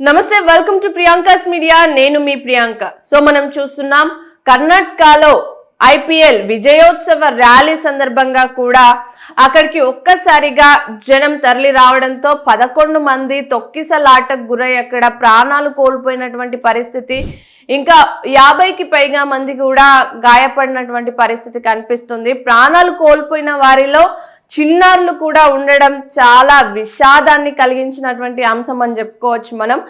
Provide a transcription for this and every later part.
నమస్తే welcome to Priyanka's media నేను మీ Priyanka. So మనం చూస్తున్నాం కర్ణాటకలో ఐపీఎల్ విజయోత్సవ ర్యాలీ సందర్భంగా కూడా అక్కడికి ఒక్కసారిగా జనం తరలి రావడంతో పదకొండు మంది తొక్కిసలాటకు గురై అక్కడ ప్రాణాలు కోల్పోయినటువంటి పరిస్థితి ఇంకా యాభైకి పైగా మంది కూడా గాయపడినటువంటి పరిస్థితి కనిపిస్తుంది. ప్రాణాలు కోల్పోయిన వారిలో చిన్నారులు కూడా ఉండడం చాలా విషాదాన్ని కలిగించినటువంటి అంశం అని చెప్పుకోవచ్చు మనం.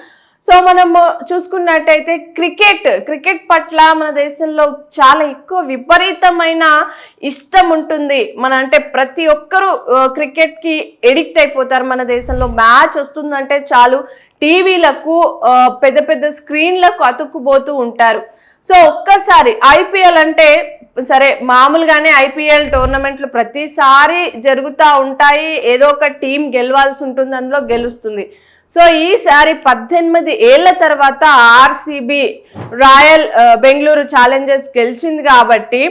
సో మనము చూసుకున్నట్టయితే క్రికెట్ క్రికెట్ పట్ల మన దేశంలో చాలా ఎక్కువ విపరీతమైన ఇష్టం ఉంటుంది. మన అంటే ప్రతి ఒక్కరూ క్రికెట్కి ఎడిక్ట్ అయిపోతారు మన దేశంలో. మ్యాచ్ వస్తుందంటే చాలు టీవీలకు పెద్ద పెద్ద స్క్రీన్లకు అతుక్కుపోతూ ఉంటారు. సో ఒక్కసారి ఐపీఎల్ అంటే సరే మామూలుగానే ఐపీఎల్ టోర్నమెంట్లు ప్రతిసారి జరుగుతూ ఉంటాయి. ఏదో ఒక టీం గెలవాల్సి ఉంటుంది అందులో గెలుస్తుంది. సో ఈసారి పద్దెనిమిది ఏళ్ళ తర్వాత ఆర్సీబీ రాయల్ బెంగళూరు ఛాలెంజర్స్ గెలిచింది కాబట్టి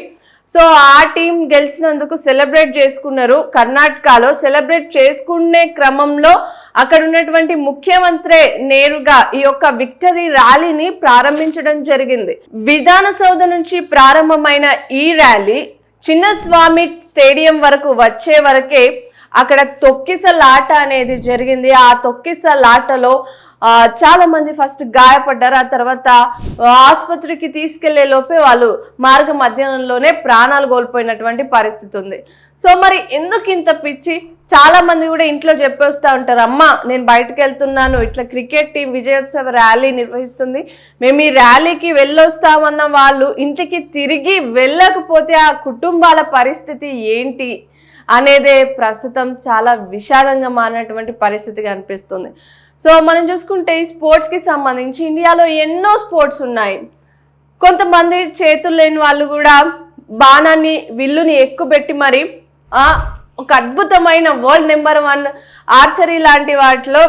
సో ఆ టీం గెలిచినందుకు సెలబ్రేట్ చేసుకున్నారు. కర్ణాటకలో సెలబ్రేట్ చేసుకునే క్రమంలో అక్కడ ఉన్నటువంటి ముఖ్యమంత్రి నేరుగా ఈ యొక్క విక్టరీ ర్యాలీని ప్రారంభించడం జరిగింది. విధాన సౌధ నుంచి ప్రారంభమైన ఈ ర్యాలీ చిన్నస్వామి స్టేడియం వరకు వచ్చే వరకే అక్కడ తొక్కిసలాట అనేది జరిగింది. ఆ తొక్కిసలాటలో చాలా మంది ఫస్ట్ గాయపడ్డారు. ఆ తర్వాత ఆసుపత్రికి తీసుకెళ్ళే లోపే వాళ్ళు మార్గ మధ్యాహ్నంలోనే ప్రాణాలు కోల్పోయినటువంటి పరిస్థితి ఉంది. సో మరి ఎందుకు ఇంత పిచ్చి? చాలా మంది కూడా ఇంట్లో చెప్పేస్తూ ఉంటారు అమ్మ నేను బయటకు వెళ్తున్నాను. ఇట్లా క్రికెట్ టీం విజయోత్సవ ర్యాలీ నిర్వహిస్తుంది. మేము ఈ ర్యాలీకి వెళ్ళొస్తామన్న వాళ్ళు ఇంటికి తిరిగి వెళ్ళకపోతే ఆ కుటుంబాల పరిస్థితి ఏంటి? అనేదే ప్రస్తుతం చాలా విషాదంగా మారినటువంటి పరిస్థితి కనిపిస్తుంది సో మనం చూసుకుంటే ఈ స్పోర్ట్స్కి సంబంధించి ఇండియాలో ఎన్నో స్పోర్ట్స్ ఉన్నాయి. కొంతమంది చేతులు లేని వాళ్ళు కూడా బాణాన్ని విల్లుని ఎక్కుపెట్టి మరి ఒక అద్భుతమైన వరల్డ్ నెంబర్ వన్ ఆర్చరీ లాంటి వాటిలో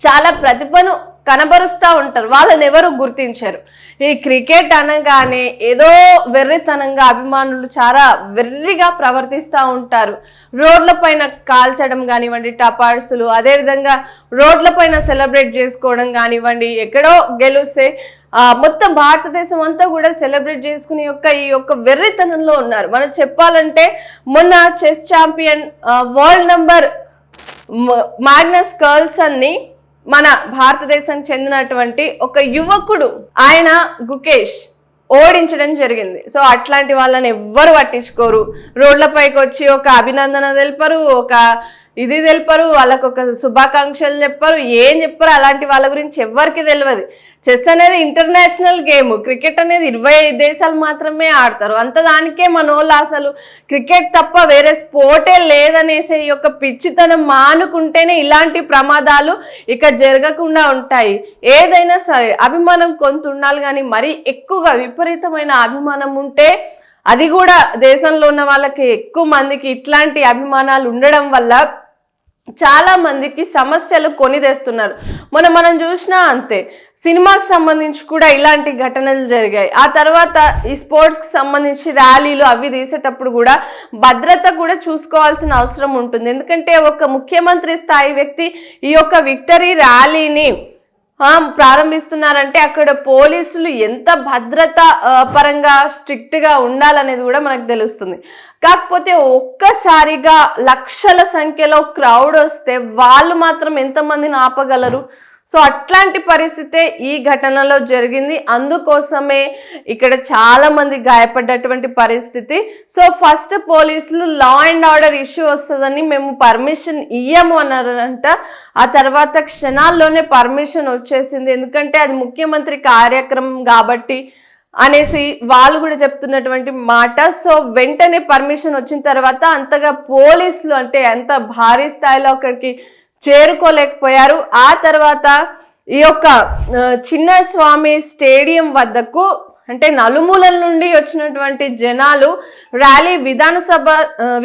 చాలా ప్రతిభను కనబరుస్తూ ఉంటారు. వాళ్ళని ఎవరు గుర్తించరు. ఈ క్రికెట్ అనగానే ఏదో వెర్రితనంగా అభిమానులు చాలా వెర్రిగా ప్రవర్తిస్తూ ఉంటారు. రోడ్ల పైన కాల్చడం కానివ్వండి టపాసులు అదేవిధంగా రోడ్ల పైన సెలబ్రేట్ చేసుకోవడం కానివ్వండి ఎక్కడో గెలుస్తే మొత్తం భారతదేశం అంతా కూడా సెలబ్రేట్ చేసుకునే యొక్క ఈ యొక్క వెర్రితనంలో ఉన్నారు. మనం చెప్పాలంటే మొన్న chess champion world number Magnus Carlsen అన్ని మన భారతదేశానికి చెందినటువంటి ఒక యువకుడు ఆయన గుకేష్ ఓడించడం జరిగింది. సో అట్లాంటి వాళ్ళని ఎవ్వరు పట్టించుకోరు. రోడ్లపైకి వచ్చి ఒక అభినందన తెలిపరు ఒక ఇది తెలిపరు వాళ్ళకు ఒక శుభాకాంక్షలు చెప్పరు ఏం చెప్పరు అలాంటి వాళ్ళ గురించి ఎవ్వరికి తెలియదు చెస్ అనేది ఇంటర్నేషనల్ గేమ్ క్రికెట్ అనేది ఇరవై ఐదు దేశాలు మాత్రమే ఆడతారు. అంత దానికే మనోళ్ళు అసలు క్రికెట్ తప్ప వేరే స్పోర్టే లేదనేసి ఈ యొక్క పిచ్చితనం మానుకుంటేనే ఇలాంటి ప్రమాదాలు ఇక జరగకుండా ఉంటాయి. ఏదైనా సరే అభిమానం కొంత ఉండాలి కానీ మరీ ఎక్కువగా విపరీతమైన అభిమానం ఉంటే అది కూడా దేశంలో ఉన్న వాళ్ళకి ఎక్కువ మందికి ఇట్లాంటి అభిమానాలు ఉండడం వల్ల చాలా మందికి సమస్యలు కొని తెస్తున్నారు. మొన్న మనం చూసినా అంతే. సినిమాకి సంబంధించి కూడా ఇలాంటి ఘటనలు జరిగాయి. ఆ తర్వాత ఈ స్పోర్ట్స్కి సంబంధించి ర్యాలీలు అవి తీసేటప్పుడు కూడా భద్రత కూడా చూసుకోవాల్సిన అవసరం ఉంటుంది. ఎందుకంటే ఒక ముఖ్యమంత్రి స్థాయి వ్యక్తి ఈ యొక్క విక్టరీ ర్యాలీని ప్రారంభిస్తున్నారంటే అక్కడ పోలీసులు ఎంత భద్రత పరంగా స్ట్రిక్ట్గా ఉండాలనేది కూడా మనకు తెలుస్తుంది. కాకపోతే ఒక్కసారిగా లక్షల సంఖ్యలో క్రౌడ్ వస్తే వాళ్ళు మాత్రం ఎంతమందిని ఆపగలరు? సో అట్లాంటి పరిస్థితే ఈ ఘటనలో జరిగింది. అందుకోసమే ఇక్కడ చాలా మంది గాయపడ్డటువంటి పరిస్థితి. సో ఫస్ట్ పోలీసులు లా అండ్ ఆర్డర్ ఇష్యూ వస్తుందని మేము పర్మిషన్ ఇయ్యము అన్నారంట. ఆ తర్వాత క్షణాల్లోనే పర్మిషన్ వచ్చేసింది. ఎందుకంటే అది ముఖ్యమంత్రి కార్యక్రమం కాబట్టి అనేసి వాళ్ళు కూడా చెప్తున్నటువంటి మాట. సో వెంటనే పర్మిషన్ వచ్చిన తర్వాత అంతగా పోలీసులు అంటే ఎంత భారీ స్థాయిలో అక్కడికి చేరుకోలేకపోయారు. ఆ తర్వాత ఈ యొక్క చిన్న స్వామి స్టేడియం వద్దకు అంటే నలుమూలల నుండి వచ్చినటువంటి జనాలు ర్యాలీ విధానసభ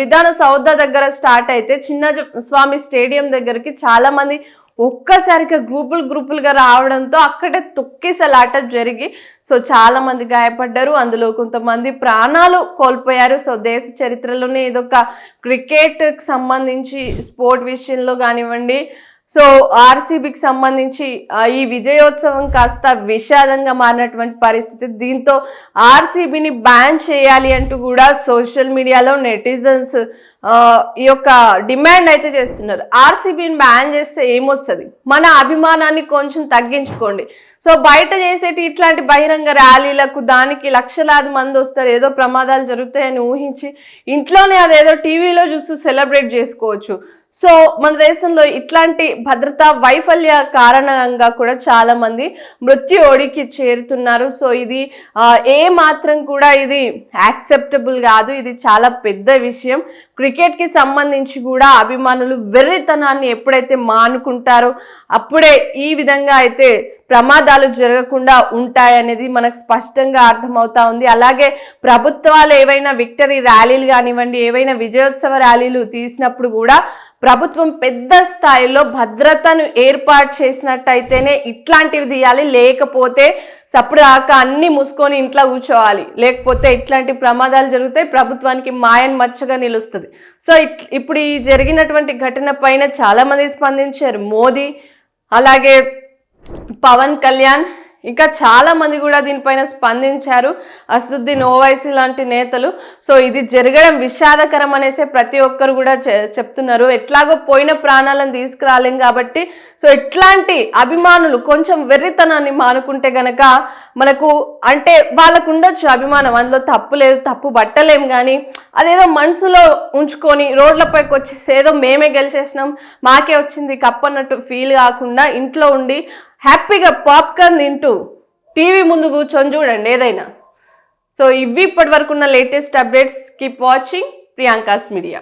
విధాన సౌధ దగ్గర స్టార్ట్ అయితే చిన్న స్వామి స్టేడియం దగ్గరికి చాలామంది ఒక్కసారిగా గ్రూపులు గ్రూపులుగా రావడంతో అక్కడే తొక్కిసలాట జరిగి సో చాలామంది గాయపడ్డారు. అందులో కొంతమంది ప్రాణాలు కోల్పోయారు. సో దేశ చరిత్రలోనే ఇదొక క్రికెట్కి సంబంధించి స్పోర్ట్ విషయంలో కానివ్వండి సో ఆర్సీబీకి సంబంధించి ఈ విజయోత్సవం కాస్త విషాదంగా మారినటువంటి పరిస్థితి. దీంతో ఆర్సీబీని బ్యాన్ చేయాలి అంటూ కూడా సోషల్ మీడియాలో నెటిజన్స్ ఈ యొక్క డిమాండ్ అయితే చేస్తున్నారు. ఆర్సీబీని బ్యాన్ చేస్తే ఏమొస్తుంది? మన అభిమానాన్ని కొంచెం తగ్గించుకోండి. సో బయట చేసేటి ఇట్లాంటి బహిరంగ ర్యాలీలకు దానికి లక్షలాది మంది వస్తారు. ఏదో ప్రమాదాలు జరుగుతాయని ఊహించి ఇంట్లోనే అదేదో టీవీలో చూస్తూ సెలబ్రేట్ చేసుకోవచ్చు. సో మన దేశంలో ఇట్లాంటి భద్రతా వైఫల్య కారణంగా కూడా చాలా మంది మృత్యు ఓడికి చేరుతున్నారు. సో ఇది ఏ మాత్రం కూడా ఇది యాక్సెప్టబుల్ కాదు. ఇది చాలా పెద్ద విషయం. క్రికెట్కి సంబంధించి కూడా అభిమానులు వెర్రితనాన్ని ఎప్పుడైతే మానుకుంటారో అప్పుడే ఈ విధంగా అయితే ప్రమాదాలు జరగకుండా ఉంటాయనేది మనకు స్పష్టంగా అర్థమవుతా ఉంది. అలాగే ప్రభుత్వాలు ఏవైనా విక్టరీ ర్యాలీలు కానివ్వండి ఏవైనా విజయోత్సవ ర్యాలీలు తీసినప్పుడు కూడా ప్రభుత్వం పెద్ద స్థాయిలో భద్రతను ఏర్పాటు చేసినట్టయితేనే ఇట్లాంటివి తీయాలి. లేకపోతే సప్పుడు దాకా అన్ని మూసుకొని ఇంట్లో కూర్చోవాలి. లేకపోతే ఇట్లాంటి ప్రమాదాలు జరిగితే ప్రభుత్వానికి మాయన్ మచ్చగా నిలుస్తుంది. సో ఇట్- ఇప్పుడు ఈ జరిగినటువంటి ఘటన పైన చాలామంది స్పందించారు. మోదీ అలాగే పవన్ కళ్యాణ్ ఇంకా చాలా మంది కూడా దీనిపైన స్పందించారు. అసదుద్దీన్ ఓవైసీ లాంటి నేతలు. సో ఇది జరగడం విషాదకరం అనేసి ప్రతి ఒక్కరు కూడా చె- చెప్తున్నారు. ఎట్లాగో పోయిన ప్రాణాలను తీసుకురాలేం కాబట్టి. సో ఇట్లాంటి అభిమానులు కొంచెం వెర్రితనాన్ని మానుకుంటే గనక మనకు అంటే వాళ్ళకు ఉండొచ్చు అభిమానం. అందులో తప్పు లేదు తప్పు పట్టలేం కానీ అదేదో మనసులో ఉంచుకొని రోడ్లపైకి వచ్చేసి ఏదో మేమే గెలిచేసినాం మాకే వచ్చింది కప్ అన్నట్టు ఫీల్ కాకుండా ఇంట్లో ఉండి హ్యాపీగా పాప్కార్న్ తింటూ టీవీ ముందు కూర్చొని చూడండి ఏదైనా. సో ఇవి ఇప్పటి వరకు ఉన్న latest updates keep watching Priyanka's media.